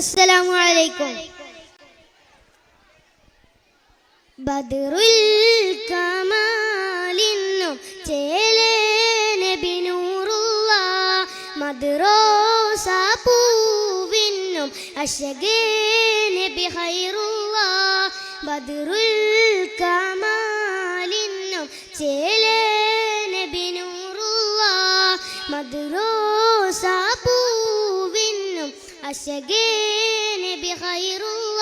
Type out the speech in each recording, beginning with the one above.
അസ്സലാമു അലൈക്കും ബദറുൽ കമാലിന്നും ചേലേ നബി നൂറുള്ള ഖൈറുള്ള ബദറുൽ കമാലിന്നും ചേലേ നബി നബി ഖൈറുള്ള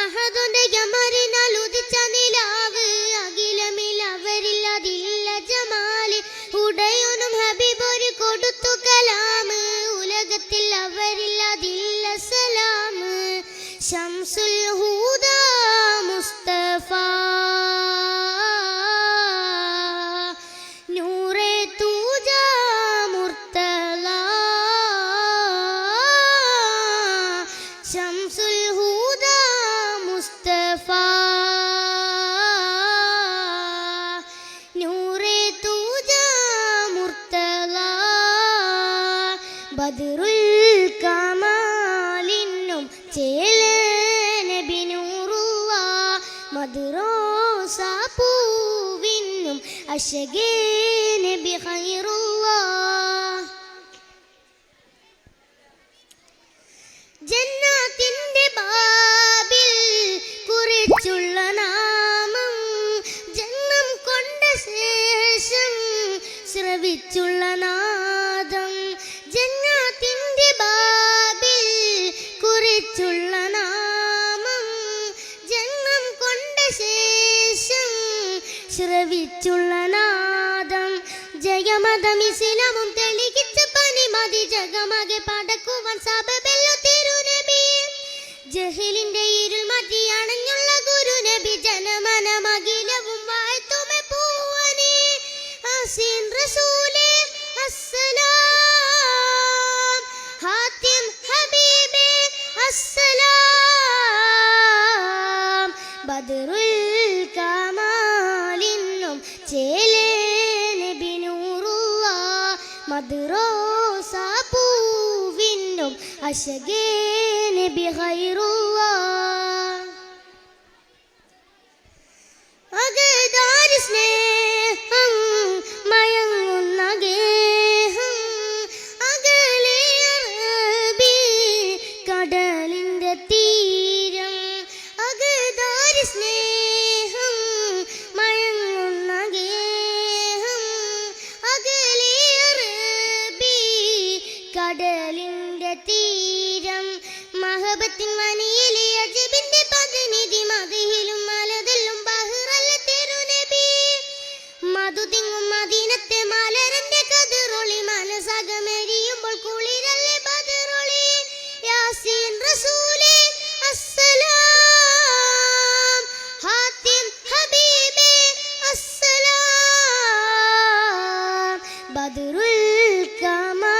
അഹദുന്റെ ഗമറിനാൽ ഉദിച്ച നിലാവ് അഖിലമിൽ അവരില്ലതില്ല ജമാൽ ഉടയോനും ഹബീബൊരു കൊടുത്തു കലാമ് ഉലകത്തിൽ അവരില്ലതില്ല സലാമ് ശംസുൽ ഹൂദ ബദറുൽ കമാലിന്നും ചേല നബി നൂറുള്ള മദ്റോസ പൂവിന്നും അശഗേ നബി ഖൈറുള്ള. ശ്രവിച്ചുള്ള നാദം. ജയമതം തെളികിച്ച തെളിയിച്ച പനിമതി ജഗമകെ പടക്കുവാൻ സബബെല്ലോ തിരുനബി. ജഹിലിന്റെ ഇരുൾ മതി. അണഞ്ഞുള്ള ഗുരുനബി. ജനമനമകിലവും വാഴ്ത്തുമെ പൂവനെ. അസീൻ റസൂലെ അസ്സലാം. ഹാത്തിം ഹബീബെ അസ്സലാം. ബദറുൽ കമാലിന്നും ചേലേ നബി നൂറുള്ള മദ്റോസ പൂവിനും അശഗേ നബി കടലിന്റെ തീരം മഹബത്തിൻ മനിയിലെ അജബിന്റെ പ്രതിനിധി മതിയിലും മലതിലും ബഹ്റല്ല തെരുനബി മധു തിങ്ങും മദീനത്തെ മലരന്റെ കതിറൊളി മനസകമെരിയുമ്പോൾ കുളിരല്ലേ ബദറൊളി. യാസീൻ റസൂലേ അസ്സലാം. ഹാത്തിം ഹബീബേ അസ്സലാം. ബദറുൽ കമാലിന്നും